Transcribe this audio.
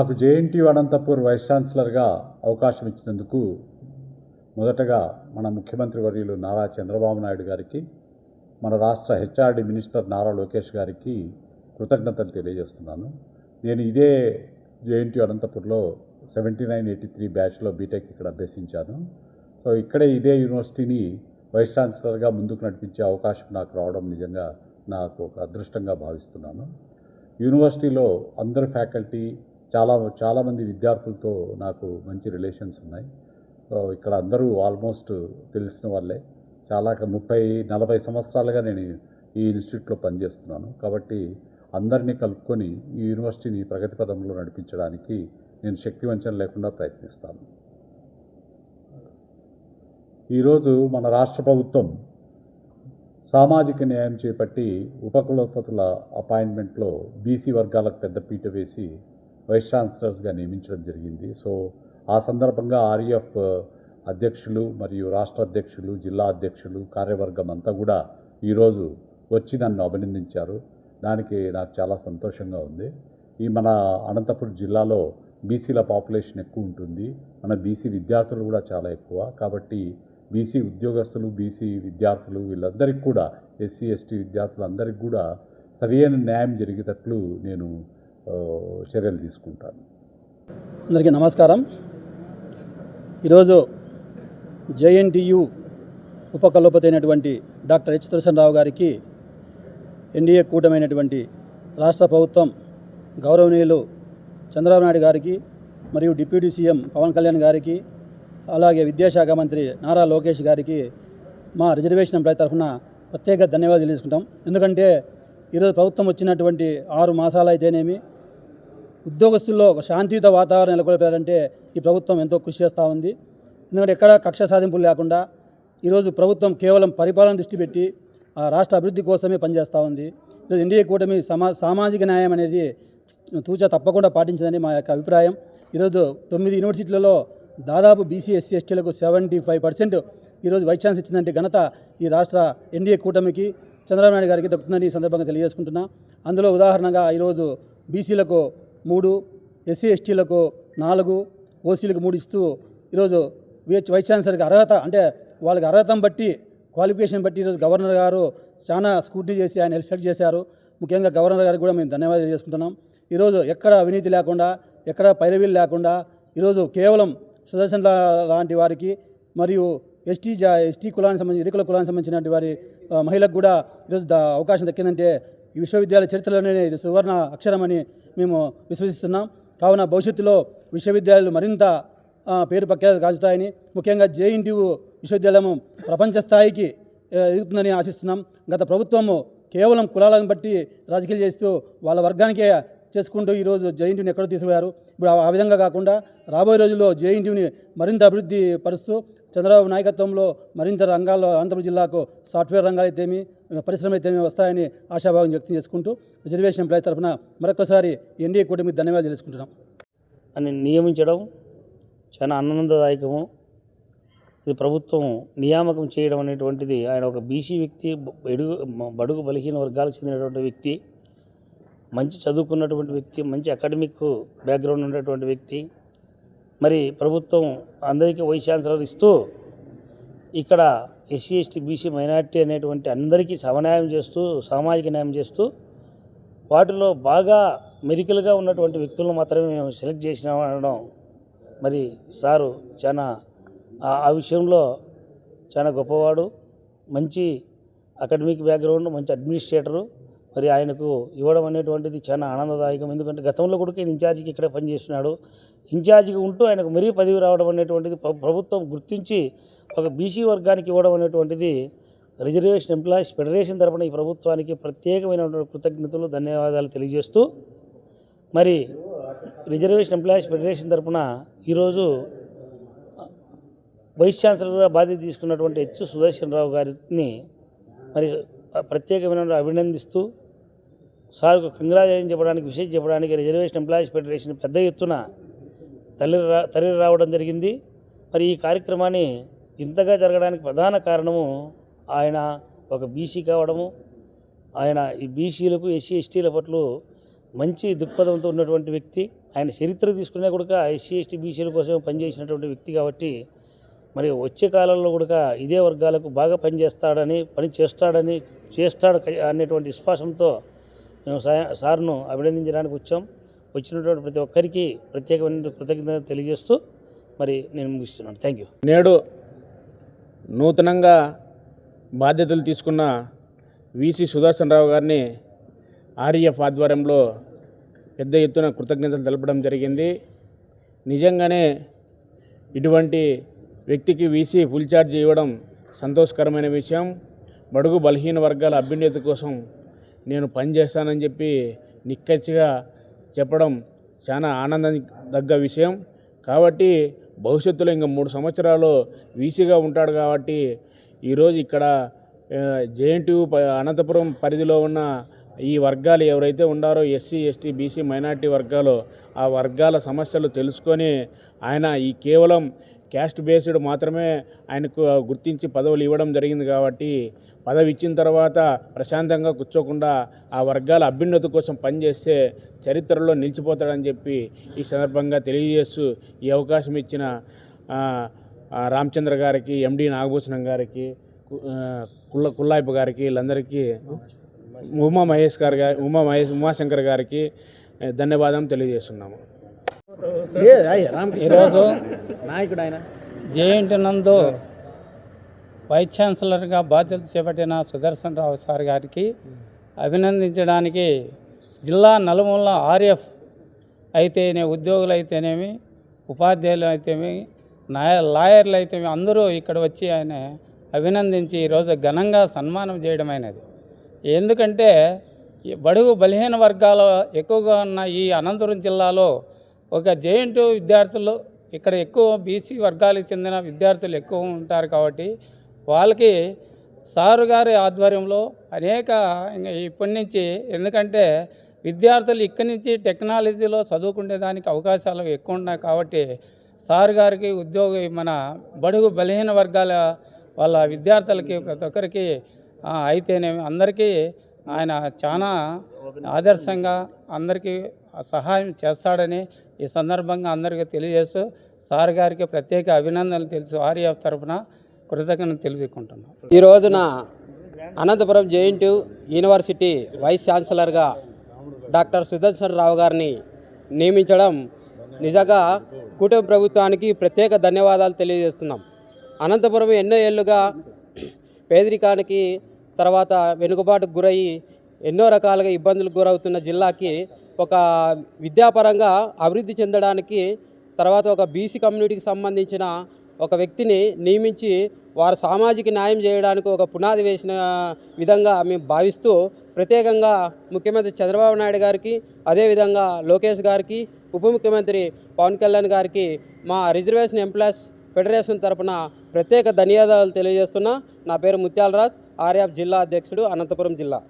నాకు JNTU Anantapur vice ఛాన్సలర్గా అవకాశం ఇచ్చినందుకు మొదటగా మన ముఖ్యమంత్రి వర్యులు నారా చంద్రబాబు నాయుడు గారికి మన రాష్ట్ర హెచ్ఆర్డి మినిస్టర్ నారా లోకేష్ గారికి కృతజ్ఞతలు తెలియజేస్తున్నాను. నేను ఇదే జేఎన్టీయు అనంతపూర్లో సెవెంటీ నైన్ ఎయిటీ త్రీ బ్యాచ్లో బీటెక్ ఇక్కడ అభ్యసించాను. సో ఇక్కడే ఇదే యూనివర్సిటీని వైస్ ఛాన్సలర్గా ముందుకు నడిపించే అవకాశం నాకు రావడం నిజంగా నాకు ఒక అదృష్టంగా భావిస్తున్నాను. యూనివర్సిటీలో అందరు ఫ్యాకల్టీ చాలా చాలామంది విద్యార్థులతో నాకు మంచి రిలేషన్స్ ఉన్నాయి. ఇక్కడ అందరూ ఆల్మోస్ట్ తెలిసిన వాళ్ళే. చాలా ముప్పై నలభై సంవత్సరాలుగా నేను ఈ ఇన్స్టిట్యూట్లో పనిచేస్తున్నాను. కాబట్టి అందరినీ కలుపుకొని ఈ యూనివర్సిటీని ప్రగతి పదంలో నడిపించడానికి నేను శక్తివంచన లేకుండా ప్రయత్నిస్తాను. ఈరోజు మన రాష్ట్ర ప్రభుత్వం సామాజిక న్యాయం చేపట్టి ఉపకులపతుల అపాయింట్మెంట్లో బీసీ వర్గాలకు పెద్ద పీట వేసి వైస్ ఛాన్సలర్స్గా నియమించడం జరిగింది. సో ఆ సందర్భంగా ఆర్ఎఫ్ అధ్యక్షులు మరియు రాష్ట్ర అధ్యక్షులు జిల్లా అధ్యక్షులు కార్యవర్గం అంతా కూడా ఈరోజు వచ్చి నన్ను అభినందించారు. దానికి నాకు చాలా సంతోషంగా ఉంది. ఈ మన అనంతపురం జిల్లాలో బీసీల పాపులేషన్ ఎక్కువ ఉంటుంది. మన బీసీ విద్యార్థులు కూడా చాలా ఎక్కువ. కాబట్టి బీసీ ఉద్యోగస్తులు బీసీ విద్యార్థులు వీళ్ళందరికీ కూడా ఎస్సీ ఎస్టీ విద్యార్థులందరికీ కూడా సరియైన న్యాయం జరిగేటట్లు నేను చర్యలు తీసుకుంటాను. అందరికీ నమస్కారం. ఈరోజు జేఎన్టీయు ఉపకులపతి అయినటువంటి డాక్టర్ హెచ్ రావు గారికి ఎన్డీఏ కూటమైనటువంటి రాష్ట్ర ప్రభుత్వం గౌరవనీయులు చంద్రబాబు నాయుడు గారికి మరియు డిప్యూటీ సీఎం పవన్ కళ్యాణ్ గారికి అలాగే విద్యాశాఖ మంత్రి నారా లోకేష్ గారికి మా రిజర్వేషన్ ఎంప్లాయ్ తరఫున ప్రత్యేక ధన్యవాదాలు తెలుసుకుంటాం. ఎందుకంటే ఈరోజు ప్రభుత్వం వచ్చినటువంటి ఆరు మాసాలు అయితేనేమి ఉద్యోగస్తుల్లో ఒక శాంతియుత వాతావరణం నెలకొల్పారంటే ఈ ప్రభుత్వం ఎంతో కృషి చేస్తూ ఉంది. ఎందుకంటే ఎక్కడ కక్ష సాధింపులు లేకుండా ఈరోజు ప్రభుత్వం కేవలం పరిపాలన దృష్టి పెట్టి ఆ రాష్ట్ర అభివృద్ధి కోసమే పనిచేస్తూ ఉంది. ఈరోజు ఎన్డీఏ కూటమి సమా సామాజిక న్యాయం అనేది తూచా తప్పకుండా పాటించిందని మా యొక్క అభిప్రాయం. ఈరోజు తొమ్మిది యూనివర్సిటీలలో దాదాపు బీసీ ఎస్సీ ఎస్టీలకు సెవెంటీ ఫైవ్ పర్సెంట్ ఈరోజు వైస్ ఛాన్స్ ఇచ్చిందంటే ఘనత ఈ రాష్ట్ర ఎన్డీఏ కూటమికి. చంద్రబాబు నాయుడు గారికి దక్కుతుందని ఈ సందర్భంగా తెలియజేసుకుంటున్నా. అందులో ఉదాహరణగా ఈరోజు బీసీలకు మూడు ఎస్సీ ఎస్టీలకు నాలుగు ఓసీలకు మూడు ఇస్తూ ఈరోజు వైస్ వైస్ ఛాన్సలర్కి అర్హత అంటే వాళ్ళకి అర్హతను బట్టి క్వాలిఫికేషన్ బట్టి ఈరోజు గవర్నర్ గారు చాలా స్కూటీ చేసి ఆయన సెలెక్ట్ చేశారు. ముఖ్యంగా గవర్నర్ గారికి కూడా మేము ధన్యవాదాలు చేసుకుంటున్నాం ఈరోజు ఎక్కడ అవినీతి లేకుండా ఎక్కడ పైరవీలు లేకుండా ఈరోజు కేవలం సుదర్శన్ లాంటి వారికి మరియు ఎస్టీ జా ఎస్టీ కులానికి సంబంధించి ఇరుకుల కులానికి సంబంధించిన వారి మహిళకు మహిళలకు కూడా ఈరోజు ద అవకాశం దక్కిందంటే ఈ విశ్వవిద్యాలయ చరిత్రలోనే ఇది సువర్ణ అక్షరమని మేము విశ్వసిస్తున్నాం. కావున భవిష్యత్తులో విశ్వవిద్యాలయాలు మరింత పేరు ప్రఖ్యాతి కాచుతాయని ముఖ్యంగా జేఎన్టీయు విశ్వవిద్యాలయం ప్రపంచ స్థాయికి ఎదుగుతుందని ఆశిస్తున్నాం. గత ప్రభుత్వము కేవలం కులాలను బట్టి రాజకీయాలు చేస్తూ వాళ్ళ వర్గానికే చేసుకుంటూ ఈరోజు జేఎన్టీని ఎక్కడో తీసుకువారు ఇప్పుడు ఆ- విధంగా కాకుండా రాబోయే రోజుల్లో జేఎన్టీని మరింత అభివృద్ధి పరుస్తూ చంద్రబాబు నాయకత్వంలో మరింత రంగాల్లో అనంతపురం జిల్లాకు సాఫ్ట్వేర్ రంగాలు అయితేమి పరిశ్రమలు అయితేమి వస్తాయని ఆశాభావం వ్యక్తం చేసుకుంటూ రిజర్వేషన్ ఎంప్లాయ్ తరఫున మరొకసారి ఎన్డీఏ కూటమికి ధన్యవాదాలు తెలుసుకుంటున్నాం. అని నియమించడం చాలా ఆనందదాయకము. ఇది ప్రభుత్వం నియామకం చేయడం అనేటువంటిది ఆయన ఒక బీసీ వ్యక్తి బడుగు బడుగు బలహీన వర్గాలకు చెందినటువంటి వ్యక్తి. మంచి చదువుకున్నటువంటి వ్యక్తి మంచి అకాడమిక్ బ్యాక్గ్రౌండ్ ఉన్నటువంటి వ్యక్తి. మరి ప్రభుత్వం అందరికీ వైస్ ఛాన్సలర్ ఇస్తూ ఇక్కడ ఎస్సీ ఎస్టీ బీసీ మైనార్టీ అనేటువంటి అందరికీ సమన్యాయం చేస్తూ సామాజిక న్యాయం చేస్తూ వాటిలో బాగా మెరికల్గా ఉన్నటువంటి వ్యక్తులను మాత్రమే మేము సెలెక్ట్ చేసినామనడం అనడం మరి సారు చాలా ఆ ఆ విషయంలో చాలా గొప్పవాడు. మంచి అకాడమిక్ బ్యాక్గ్రౌండ్ మంచి అడ్మినిస్ట్రేటరు మరి ఆయనకు ఇవ్వడం అనేటువంటిది చాలా ఆనందదాయకం. ఎందుకంటే గతంలో కూడా ఈయన ఇన్ఛార్జికి ఇక్కడే పనిచేస్తున్నాడు ఇన్ఛార్జిగా ఉంటూ ఆయనకు మరీ పదవి రావడం అనేటువంటిది ప్రభుత్వం గుర్తించి ఒక బీసీ వర్గానికి ఇవ్వడం అనేటువంటిది రిజర్వేషన్ ఎంప్లాయీస్ ఫెడరేషన్ తరపున ఈ ప్రభుత్వానికి ప్రత్యేకమైనటువంటి కృతజ్ఞతలు ధన్యవాదాలు తెలియజేస్తూ మరి రిజర్వేషన్ ఎంప్లాయీస్ ఫెడరేషన్ తరపున ఈరోజు వైస్ ఛాన్సలర్గా బాధ్యత తీసుకున్నటువంటి హెచ్ సుదర్శన్ రావు గారిని మరి ప్రత్యేకమైన అభినందిస్తూ సార్కు కంగ్రాచులేషన్ చెప్పడానికి విషయం చెప్పడానికి రిజర్వేషన్ ఎంప్లాయీస్ ఫెడరేషన్ పెద్ద ఎత్తున తల్లి రా తరలి రావడం జరిగింది. మరి ఈ కార్యక్రమాన్ని ఇంతగా జరగడానికి ప్రధాన కారణము ఆయన ఒక బీసీ కావడము. ఆయన ఈ బీసీలకు ఎస్సీ ఎస్టీల పట్ల మంచి దృక్పథంతో ఉన్నటువంటి వ్యక్తి. ఆయన చరిత్ర తీసుకునే కూడా ఎస్సీ ఎస్టీ బీసీల కోసం పనిచేసినటువంటి వ్యక్తి కాబట్టి మరి వచ్చే కాలంలో కూడా ఇదే వర్గాలకు బాగా పనిచేస్తాడని పని చేస్తాడని చేస్తాడు అనేటువంటి విశ్వాసంతో మేము సార్ను అభినందించడానికి వచ్చాం. వచ్చినటువంటి ప్రతి ఒక్కరికి ప్రత్యేకమైన కృతజ్ఞత తెలియజేస్తూ మరి నేను ముగిస్తున్నాను. థ్యాంక్ యూ నేడు నూతనంగా బాధ్యతలు తీసుకున్న విసి సుదర్శన్ రావు గారిని ఆర్ఎఫ్ ఆధ్వర్యంలో పెద్ద ఎత్తున కృతజ్ఞతలు తెలపడం జరిగింది. నిజంగానే ఇటువంటి వ్యక్తికి వీసీ ఫుల్ ఛార్జ్ ఇవ్వడం సంతోషకరమైన విషయం. బడుగు బలహీన వర్గాల అభ్యున్నతి కోసం నేను పనిచేస్తానని చెప్పి నిక్కచ్చిగా చెప్పడం చాలా ఆనందం దగ్గ విషయం. కాబట్టి భవిష్యత్తులో ఇంకా మూడు సంవత్సరాలు వీసీగా ఉంటాడు కాబట్టి ఈరోజు ఇక్కడ జేఎన్టీయు అనంతపురం పరిధిలో ఉన్న ఈ వర్గాలు ఎవరైతే ఉండారో ఎస్సీ ఎస్టీ బీసీ మైనార్టీ వర్గాలు ఆ వర్గాల సమస్యలు తెలుసుకొని ఆయన ఈ కేవలం క్యాస్ట్ బేస్డ్ మాత్రమే ఆయనకు గుర్తించి పదవులు ఇవ్వడం జరిగింది కాబట్టి పదవి ఇచ్చిన తర్వాత ప్రశాంతంగా కూర్చోకుండా ఆ వర్గాల అభ్యున్నతి కోసం పనిచేస్తే చరిత్రలో నిలిచిపోతాడని చెప్పి ఈ సందర్భంగా తెలియజేస్తూ ఈ అవకాశం ఇచ్చిన రామచంద్ర గారికి ఎండి నాగభూషణం గారికి కుల్ల కుల్లాయిపు గారికి వీళ్ళందరికీ ఉమా మహేష్ గారి గారి ఉమా మహేష్ ఉమాశంకర్ గారికి ధన్యవాదం తెలియజేస్తున్నాము. ఈరోజు నాయకుడు ఆయన జేఎన్టీ నందు వైస్ ఛాన్సలర్గా బాధ్యత చేపట్టిన సుదర్శన్ రావు సార్ గారికి అభినందించడానికి జిల్లా నలుమూల ఆర్ఎఫ్ అయితేనే ఉద్యోగులు అయితేనేమి ఉపాధ్యాయులు అయితేమి నాయ లాయర్లు అయితేమి అందరూ ఇక్కడ వచ్చి ఆయన అభినందించి ఈరోజు ఘనంగా సన్మానం చేయడమైనది ఎందుకంటే బడుగు బలహీన వర్గాలు ఎక్కువగా ఉన్న ఈ అనంతపురం జిల్లాలో ఒక జేఎన్టీ విద్యార్థులు ఇక్కడ ఎక్కువ బీసీ వర్గాలకు చెందిన విద్యార్థులు ఎక్కువ ఉంటారు కాబట్టి వాళ్ళకి సారు గారి ఆధ్వర్యంలో అనేక ఇప్పటి నుంచి ఎందుకంటే విద్యార్థులు ఇక్కడి నుంచి టెక్నాలజీలో చదువుకునే దానికి అవకాశాలు ఎక్కువ ఉన్నాయి కాబట్టి సార్ గారికి ఉద్యోగ మన బడుగు బలహీన వర్గాల వాళ్ళ విద్యార్థులకి ప్రతి ఒక్కరికి అయితేనేమి అందరికీ ఆయన చాలా ఆదర్శంగా అందరికీ సహాయం చేస్తాడని ఈ సందర్భంగా అందరికీ తెలియజేస్తూ సార్ గారికి ప్రత్యేక అభినందనలు తెలుసు. ఆర్ఎఫ్ తరఫున కృతజ్ఞతలు తెలుపుకుంటున్నాం ఈ రోజున అనంతపురం జేఎన్టీ యూనివర్సిటీ వైస్ ఛాన్సలర్గా డాక్టర్ సుదర్శన్ రావు గారిని నియమించడం నిజంగా కూటమి ప్రభుత్వానికి ప్రత్యేక ధన్యవాదాలు తెలియజేస్తున్నాం. అనంతపురం ఎన్నో ఏళ్ళుగా పేదరికానికి తర్వాత వెనుకబాటుకు గురయ్యి ఎన్నో రకాలుగా ఇబ్బందులకు గురవుతున్న జిల్లాకి ఒక విద్యాపరంగా అభివృద్ధి చెందడానికి తర్వాత ఒక బీసీ కమ్యూనిటీకి సంబంధించిన ఒక వ్యక్తిని నియమించి వారు సామాజిక న్యాయం చేయడానికి ఒక పునాది వేసిన విధంగా మేము భావిస్తూ ప్రత్యేకంగా ముఖ్యమంత్రి చంద్రబాబు నాయుడు గారికి అదేవిధంగా లోకేష్ గారికి ఉప ముఖ్యమంత్రి పవన్ కళ్యాణ్ గారికి మా రిజర్వేషన్ ఎంప్లాయీస్ ఫెడరేషన్ తరపున ప్రత్యేక ధన్యవాదాలు తెలియజేస్తున్నా. నా పేరు ముత్యాలరాజ్ ఆర్యాఫ్ జిల్లా అధ్యక్షుడు అనంతపురం జిల్లా.